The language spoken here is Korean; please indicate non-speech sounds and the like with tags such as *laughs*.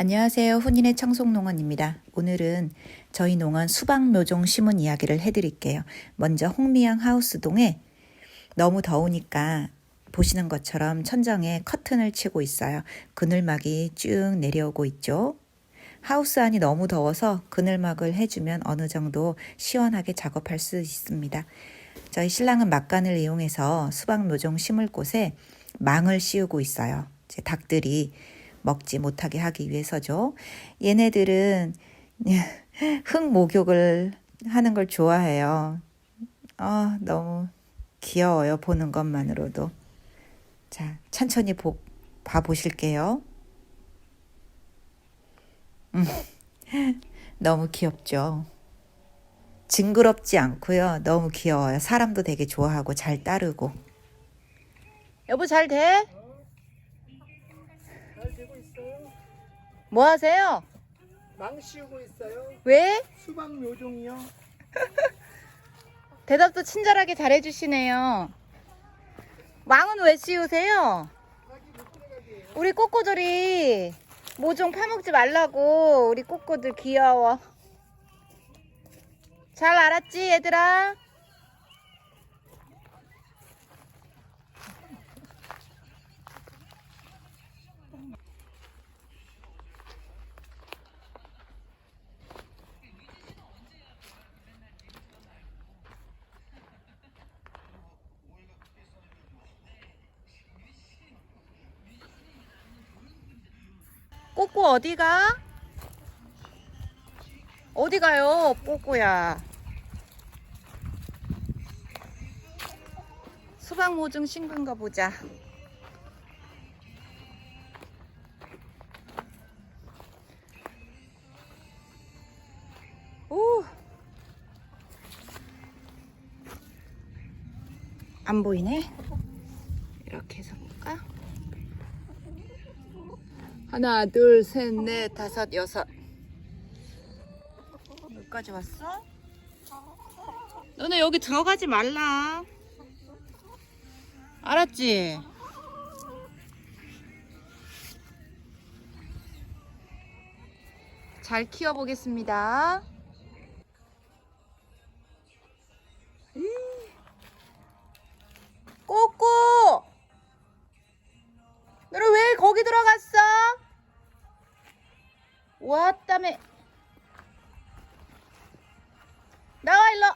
안녕하세요. 훈인의 청송농원입니다. 오늘은 저희 농원 수박 묘종 심은 이야기를 해드릴게요. 먼저 홍미양 하우스동에 너무 더우니까 보시는 것처럼 천장에 커튼을 치고 있어요. 그늘막이 쭉 내려오고 있죠. 하우스 안이 너무 더워서 그늘막을 해주면 어느 정도 시원하게 작업할 수 있습니다. 저희 신랑은 막간을 이용해서 수박 묘종 심을 곳에 망을 씌우고 있어요. 제 닭들이 먹지 못하게 하기 위해서죠. 얘네들은 *laughs* 흙 목욕을 하는 걸 좋아해요. 아, 너무 귀여워요. 보는 것만으로도. 자, 천천히 보, 봐보실게요. 음, *laughs* 너무 귀엽죠. 징그럽지 않고요. 너무 귀여워요. 사람도 되게 좋아하고 잘 따르고. 여보 잘 돼? 잘 되고 있어요. 뭐 하세요? 망 씌우고 있어요. 왜? 수박 묘종이요. *laughs* 대답도 친절하게 잘해주시네요. 망은 왜 씌우세요? 우리 꼬꼬들이 모종 파먹지 말라고 우리 꼬꼬들 귀여워. 잘 알았지 얘들아? 꼬꼬 어디가? 어디 가요 꼬꼬야 수박 모종 싱근가 보자 오. 안 보이네 이렇게 해서 볼까? 하나, 둘, 셋, 넷, 다섯, 여섯. 여기까지 왔어? 너네 여기 들어가지 말라. 알았지? 잘 키워보겠습니다. 왔다며 나와 일로